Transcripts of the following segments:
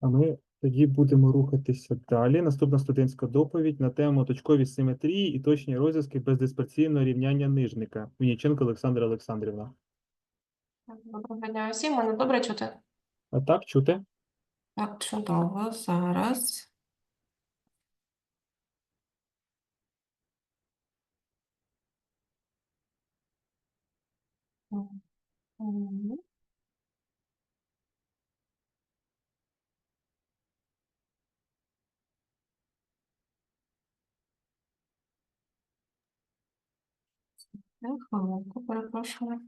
А ми тоді будемо рухатися далі. Наступна студентська доповідь на тему точкові симетрії і точні розв'язки бездисперційного рівняння нижника. Вінниченко Олександра Олександрівна. Доброго дня всім, мене добре чути. А так, чути? Так, чудово, зараз. Мгм. Хвилинку, перепрошую.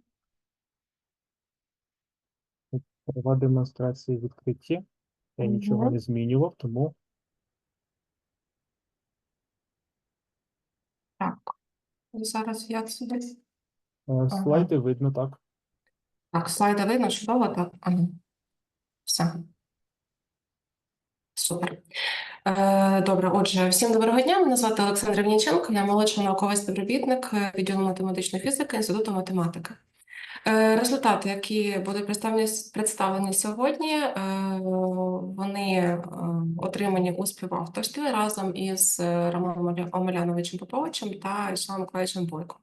Права демонстрації відкриті. Я нічого не змінював, тому Так, зараз як сюди? е, слайди видно так. Так, слайди видно, чудово, так. Ага. Все. Супер. Е, Добре, отже, всім доброго дня. Мене звати Олександра Вінниченко, я молодший науковий співробітник е, відділу математичної фізики Інституту математики. Е, Результати, які будуть представлені, представлені сьогодні, вони отримані у співавторстві разом із Романом Омеляновичем Поповичем та Іслам Миколаївичем Бойко.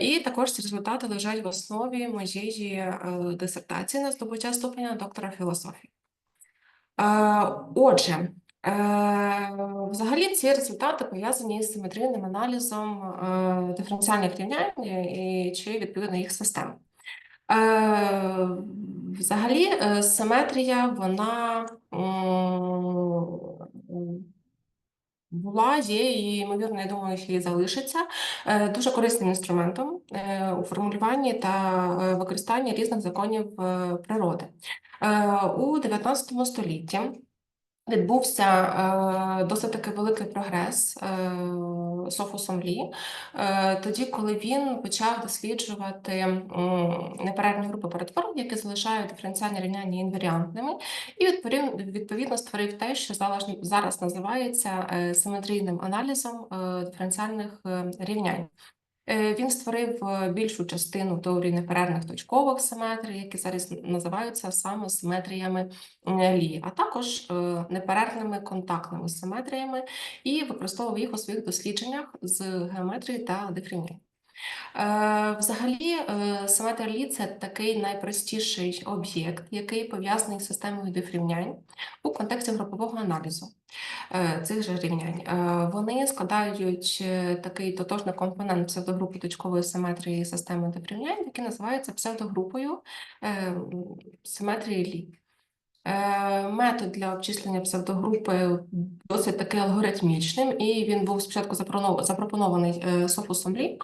І також ці результати лежать в основі моєї дисертації на здобуття ступеня доктора філософії. Отже, взагалі ці результати пов'язані з симетрійним аналізом е, диференціальних рівнянь і чи відповідно їх систем. Е, Взагалі, е, симетрія вона була, є і, ймовірно, я думаю, що і залишиться дуже корисним інструментом у формулюванні та використанні різних законів природи. У 19 столітті відбувся е, досить таки великий прогрес е, Софусом Лі, е, тоді, коли він почав досліджувати м, неперервні групи перетворень, які залишають диференціальні рівняння інваріантними, і відповідно, відповідно створив те, що зараз, називається е, симетрійним аналізом е, диференціальних е, рівнянь. Е, Він створив е, більшу частину теорії неперервних точкових симетрій, які зараз називаються саме симетріями Лі, а також е, неперервними контактними симетріями і використовував їх у своїх дослідженнях з геометрії та дифрівнянь. Е, Взагалі, е, симетрія Лі це такий найпростіший об'єкт, який пов'язаний з системою дифрівнянь у контексті групового аналізу е, цих же рівнянь. Вони складають такий тотожний компонент псевдогрупи точкової симетрії системи дифрівнянь, який називається псевдогрупою симетрії Лі. Метод для обчислення псевдогрупи досить таки алгоритмічним, і він був спочатку запропонований Софусом Лі.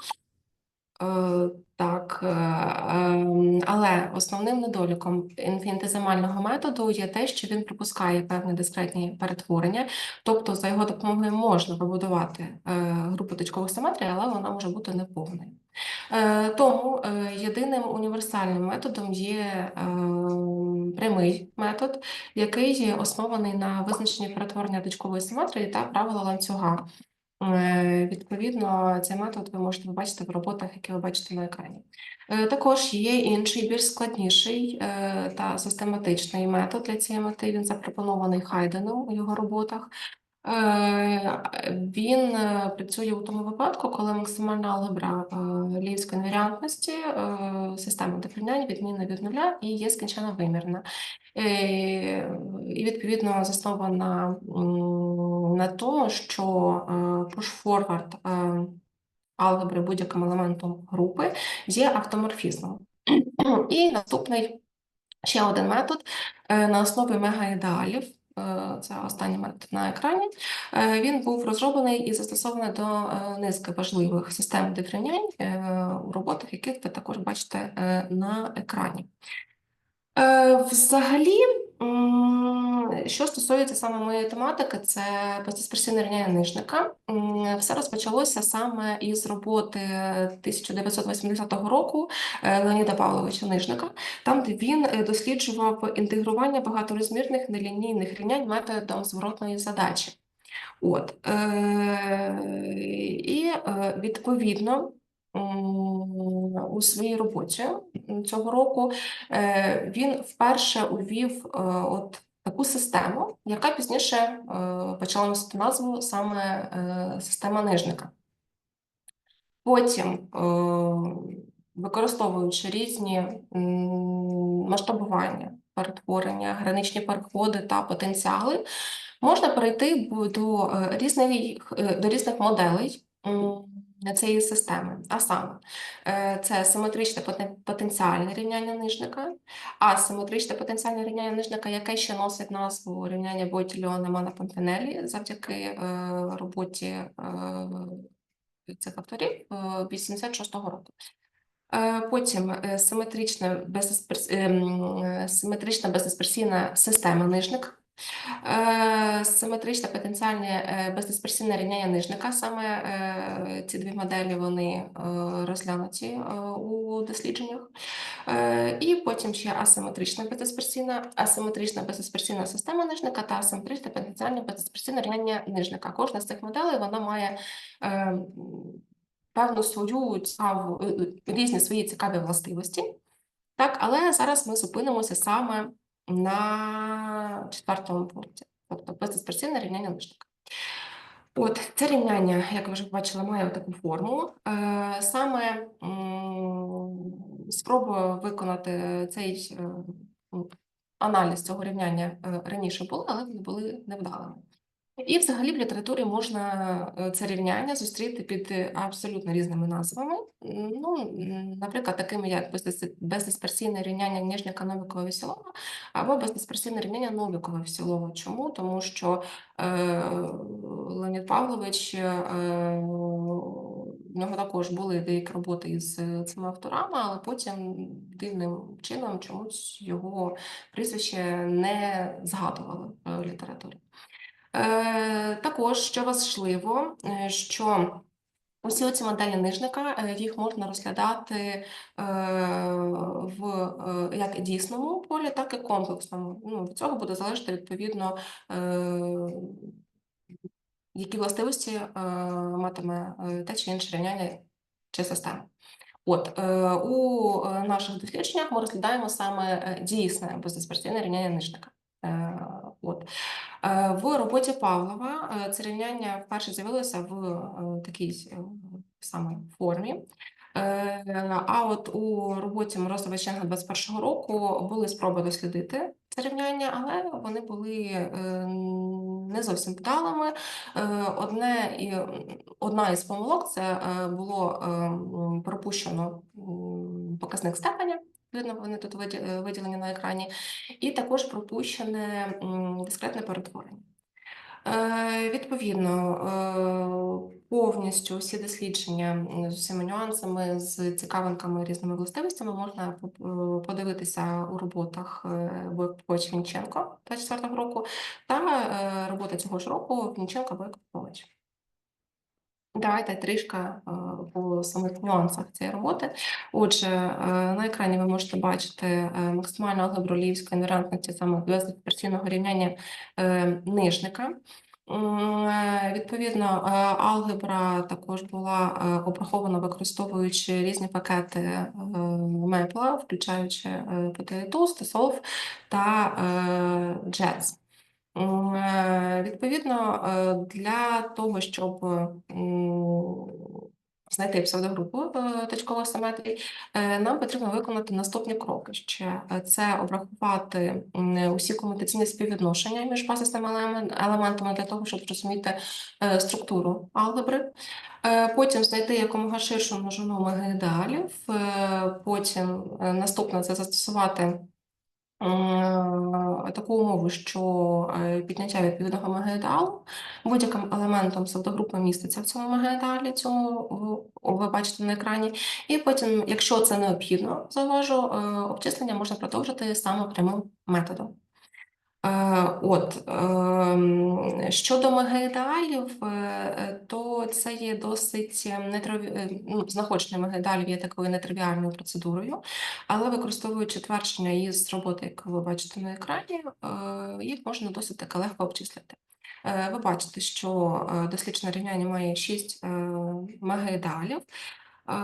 Е, Так, е, ем, але основним недоліком інфінітизимального методу є те, що він пропускає певні дискретні перетворення, тобто за його допомогою можна побудувати е, групу точкових симетрій, але вона може бути неповною. Тому єдиним універсальним методом є прямий метод, який є оснований на визначенні перетворення точкової симетрії та правила ланцюга. Е, Відповідно, цей метод ви можете побачити в роботах, які ви бачите на екрані. Е, Також є інший, більш складніший е, та систематичний метод для цієї мети. Він запропонований Хайденом у його роботах. Він працює у тому випадку, коли максимальна алгебра ліївської інваріантності системи дифрівнянь відмінна від нуля і є скінченно вимірна. І відповідно заснована на тому, що push-forward е, алгебри будь-яким елементом групи є автоморфізмом. І наступний ще один метод е, на основі мегаідеалів. е, Це останній метод на екрані. Е, Він був розроблений і застосований до е, низки важливих систем дифрівнянь е, у роботах, яких ви також бачите е, на екрані. Е, Взагалі, що стосується саме моєї тематики, це бездисперсійне рівняння нижника. Все розпочалося саме із роботи 1980 року е, Леоніда Павловича Нижника, там, де він е, досліджував інтегрування багаторозмірних нелінійних рівнянь методом зворотної задачі. От, е, і відповідно у своїй роботі цього року е, він вперше увів е, от таку систему, яка пізніше е, почала носити назву саме е, система нижника. Потім, е, використовуючи різні масштабування, перетворення, граничні переходи та потенціали, можна перейти до е, різних, е, до різних моделей цієї системи. А саме, е, це симетричне потенціальне рівняння нижника, асиметричне потенціальне рівняння нижника, яке ще носить назву рівняння Бойтільона Мана Пампінелі завдяки е, роботі е, цих авторів е, 86-го року. Потім ем, симетрична бездисперсійна система нижник. Е, Симетричне потенціальне бездисперсійне рівняння нижника. Саме е, ці дві моделі вони е, розглянуті е, у дослідженнях. І потім ще асиметрична бездисперсійна, асиметрична бездисперсійна система нижника та асиметричне потенціальне бездисперсійне рівняння нижника. Кожна з цих моделей вона має певну свою цікаву, різні свої цікаві властивості. Так, але зараз ми зупинимося саме на четвертому пункті, тобто бездисперсійне рівняння лишника. От це рівняння, як ви вже бачили, має таку форму. Е, Саме спробую виконати цей е, аналіз цього рівняння е, раніше були, але вони були невдалими. І взагалі в літературі можна е, це рівняння зустріти під е, абсолютно різними назвами. Ну, наприклад, такими як бездисперсійне рівняння Ніжняка Новікова Веселова або бездисперсійне рівняння Новікова Веселова. Чому? Тому що е, Леонід Павлович, е, в нього також були деякі роботи із е, цими авторами, але потім дивним чином чомусь його прізвище не згадували в літературі. Е, Також, що важливо, е, що усі оці моделі нижника, е, їх можна розглядати в як дійсному полі, так і комплексному. Ну, від цього буде залежати відповідно, які властивості матиме те чи інше рівняння чи система. От у наших дослідженнях ми розглядаємо саме дійсне бездисперсійне рівняння нижника. От. Е, В роботі Павлова е, це рівняння вперше з'явилося в е, такій саме формі. А от у роботі Морозова Ченга 21 року були спроби дослідити це рівняння, але вони були не зовсім вдалими. Одне і одна із помилок це було е, пропущено показник степеня. Видно, вони тут е, виділені на екрані, і також пропущене дискретне перетворення. Е, Відповідно, е, повністю всі дослідження з усіма нюансами, з цікавинками, різними властивостями можна подивитися у роботах Бойкович Вінченко 24 року та робота цього ж року Вінченко Бойкович. Давайте трішки е, по самих нюансах цієї роботи. Отже, е, на екрані ви можете бачити е, максимальну алгебру Львівської інваріантності саме бездисперсійного рівняння е, нижника. Відповідно, е, алгебра також була е, обрахована використовуючи різні пакети е, Мепла, включаючи е, Potato, та JETS. Е, Відповідно, е, для того, щоб знайти псевдогрупу е, точкових симетрій, е, нам потрібно виконати наступні кроки. Ще це обрахувати усі комутаційні співвідношення між базисними елементами для того, щоб зрозуміти структуру алгебри. Потім знайти якомога ширшу множину мегаідеалів. Е, Потім наступне це застосувати таку умову, що е, підняття відповідного мегаідеалу будь-яким елементом псевдогрупи міститься в цьому мегаідеалі, цьому ви бачите на екрані. І потім, якщо це необхідно, зауважу, е, обчислення можна продовжити саме прямим методом. Е, От ем, щодо мегаідеалів, е, то це є досить нетриві... е, ну, знаходження мегаідеалів є такою нетривіальною процедурою, але використовуючи твердження із роботи, яку ви бачите на екрані, їх можна досить таки легко обчислити. Ви бачите, що досліджене рівняння має 6 мегаідеалів, е,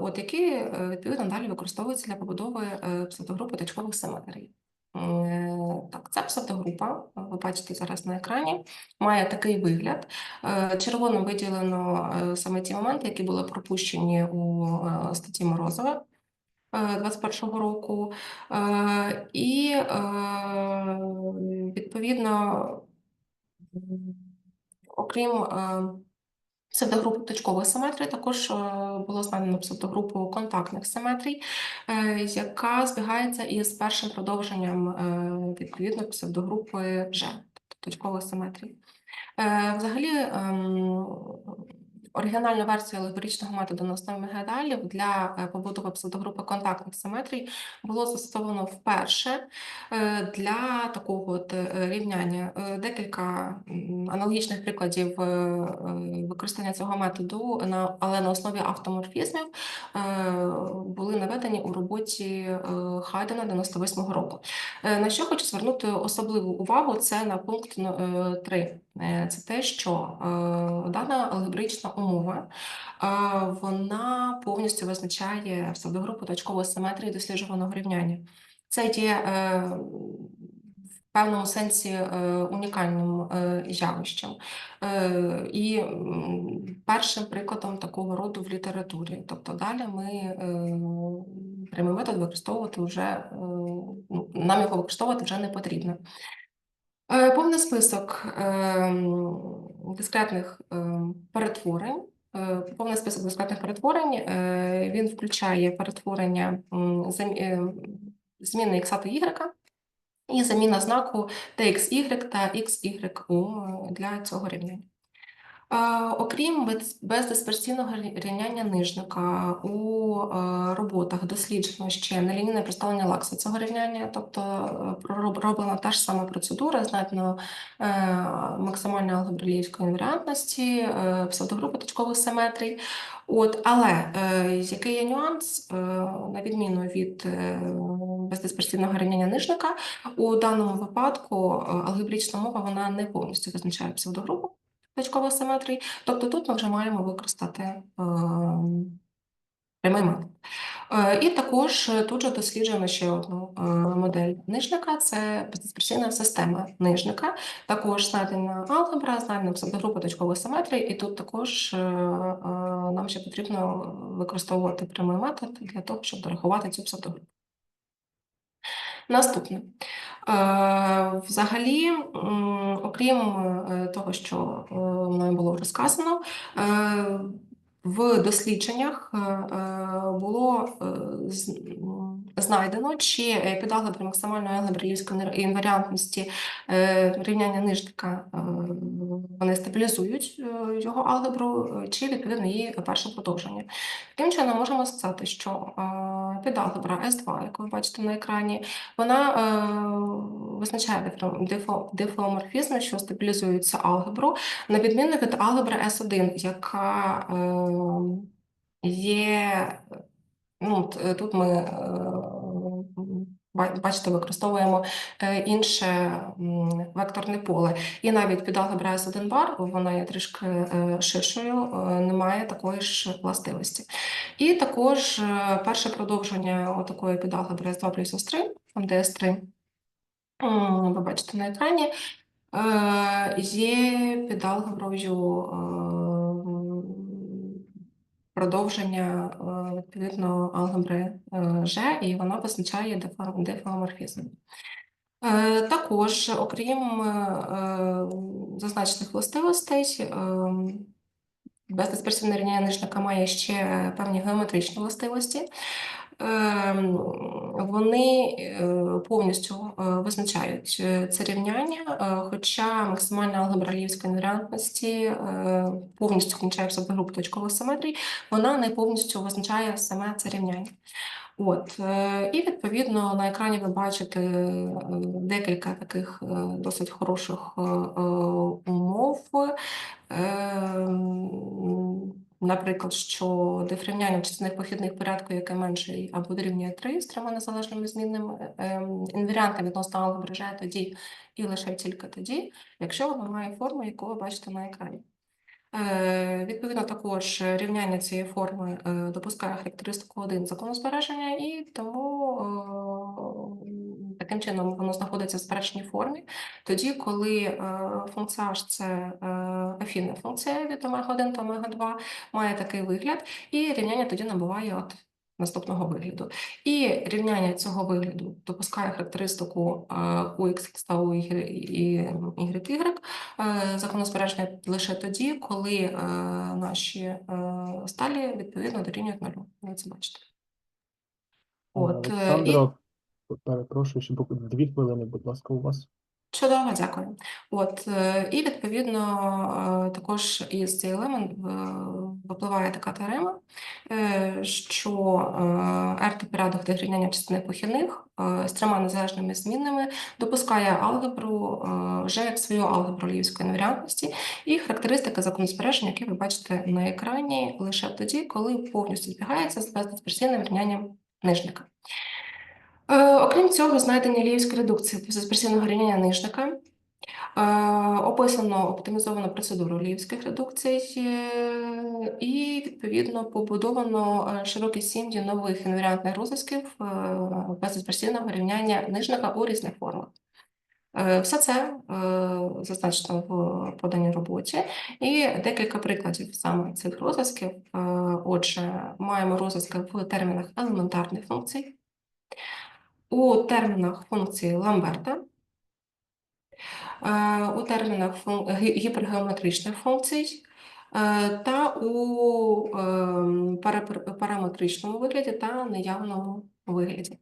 от які відповідно далі використовуються для побудови псевдогрупи точкових симетрій. Е, Так, ця псевдогрупа, ви бачите зараз на екрані, має такий вигляд. Е, Червоним виділено е, саме ті моменти, які були пропущені у е, статті Морозова. 21 року, Е, і е, відповідно, окрім псевдогрупи точкових симетрій, також е, було знайдено псевдогрупу контактних симетрій, е, яка збігається із першим продовженням е, відповідно псевдогрупи G, тобто точкових симетрій. Взагалі, ем, оригінальну версію алгоритмічного методу на основі Мегедалів для е, побудови псевдогрупи контактних симетрій було застосовано вперше е, для такого от е, рівняння. Декілька аналогічних прикладів використання цього методу, але на основі автоморфізмів були наведені у роботі Хайдена 98-го року. На що хочу звернути особливу увагу, це на пункт 3. Це те, що е, дана алгебраїчна умова е, вона повністю визначає псевдогрупу точкової симетрії досліджуваного рівняння. Це є е, в певному сенсі е, унікальним е, явищем. Е, І першим прикладом такого роду в літературі. Тобто далі ми е, прямий метод використовувати вже е, ну, нам його використовувати вже не потрібно. Е, Повний список ем, дискретних ем, перетворень. Е, Повний список дискретних перетворень е, він включає перетворення е, зміни х та y і заміна знаку txy та xyu е, для цього рівняння. Окрім без- бездисперсійного рівняння нижника, у е, роботах досліджено ще нелінійне представлення лакса цього рівняння, тобто е, роблена та ж сама процедура, знайдено е, максимальна алгебра інваріантності, псевдогрупи точкових симетрій. От, але який є нюанс, на відміну від бездисперсійного рівняння нижника, у даному випадку алгебрична мова вона не повністю визначає псевдогрупу точкових симетрій. Тобто тут ми вже маємо використати е, прямий метод. Е, І також е, тут же досліджуємо ще одну е, модель нижника, це бездисперсійна система нижника. Також знайдена алгебра, знайдена псевдогрупа точкових симетрій, і тут також е, е, нам ще потрібно використовувати прямий метод для того, щоб дорахувати цю псевдогрупу. Наступне. Е, Взагалі, окрім е, того, що е, мною було вже сказано, в дослідженнях е, е, було е, знайдено, чи е, під алгебри максимальної алгебри інваріантності рівняння нижника вони стабілізують його алгебру, чи відповідно її перше продовження. Таким чином, можемо сказати, що підалгебра S2, яку ви бачите на екрані, вона визначає дифеоморфізми, що стабілізуються алгебру, на відміну від алгебри S1, яка є, ну, е, тут ми е, бачите, використовуємо е, інше векторне поле. І навіть під алгебра S1 бар, вона є трішки е, ширшою, е, немає такої ж властивості. І також е, перше продовження такої підалгебри S2 плюс S3, там де S3, ви бачите на екрані, е, є підалгеброю е, м, продовження е, відповідно алгебри Ж, і воно визначає дифеоморфізм. Е, Також, окрім е, е, зазначених властивостей, е, бездисперсивне рівняння нижника має ще певні геометричні властивості. Ем, Вони е, повністю е, визначають е, це рівняння, хоча максимальна алгебра Львівської інваріантності е, повністю включає в себе групу точкових симетрій, вона не повністю визначає саме це рівняння. От, і відповідно на екрані ви бачите декілька таких досить хороших умов. Наприклад, що дифрівняння частинних похідних порядку, яке менше або дорівнює 3 з трьома незалежними змінними ем, інваріанти відносно алгебри тоді і лише тільки тоді, якщо воно має форму, яку ви бачите на екрані. Е, Відповідно, також рівняння цієї форми е, допускає характеристику 1 закону збереження, і тому е, Таким чином, воно знаходиться в заперечній формі. Тоді, коли е, функція H – це е, афінна функція від омега-1 та омега-2, має такий вигляд, і рівняння тоді набуває от наступного вигляду. І рівняння цього вигляду допускає характеристику е, у та у y, і y, е, законосперечне лише тоді, коли наші сталі відповідно дорівнюють нулю. Ви це бачите. От, Олександра, перепрошую, ще дві хвилини, будь ласка, у вас. Чудово, дякую. От, е, і відповідно е, також із цей елемент е, випливає така теорема, що R порядок для рівняння частини похідних з трьома незалежними змінними допускає алгебру вже як свою алгебру львівської інваріантності і характеристика законосперечення, які ви бачите на екрані лише тоді, коли повністю збігається з бездисперсійним рівнянням нижника. Е, Окрім цього, знайдення ліївської редукції бездисперсійного рівняння нижника. Е, Описано оптимізовану процедуру ліївських редукцій е, і, відповідно, побудовано широкий сім'ї нових інваріантних розв'язків е, рівняння нижника у різних формах. Все це зазначено в поданій роботі, і декілька прикладів саме цих розв'язків. Отже, маємо розв'язки в термінах елементарних функцій, у термінах функції Ламберта, е, у термінах гіпергеометричних функцій е, та у ем, параметричному вигляді та неявному вигляді.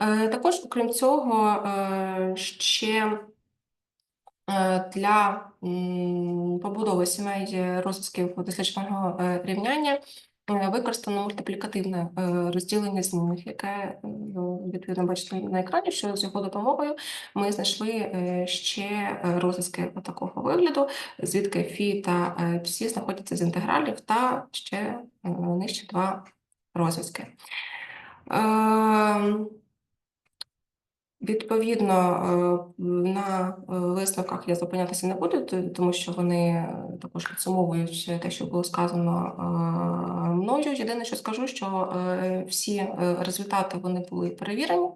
Е, Також, окрім цього, е, ще е, для побудови сімей розв'язків дослідженого е, рівняння е, використано мультиплікативне е, розділення змінних, яке е, відповідно бачите на екрані, що з його допомогою ми знайшли ще розв'язки такого вигляду, звідки фі та псі знаходяться з інтегралів та ще нижче два розв'язки. Відповідно, е, на е, висновках я зупинятися не буду, тому що вони е, також підсумовують те, що було сказано мною. Єдине, що скажу, що всі результати вони були перевірені,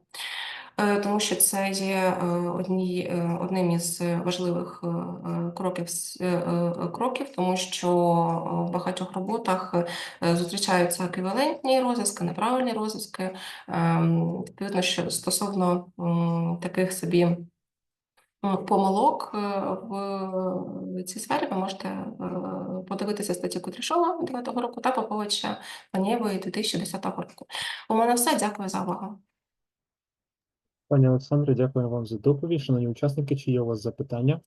тому що це є е, одні, е, одним із важливих е, е, кроків, е, е, кроків, тому що е, в багатьох роботах е, зустрічаються еквівалентні розв'язки, неправильні розв'язки. Ем, Відповідно, що стосовно таких собі помилок е, в цій сфері, ви можете е, подивитися статтю Кудряшова 9 року та Поповича Панієвої 2010 року. У мене все. Дякую за увагу. Пані Олександре, дякую вам за доповідь. Шановні учасники, чи є у вас запитання?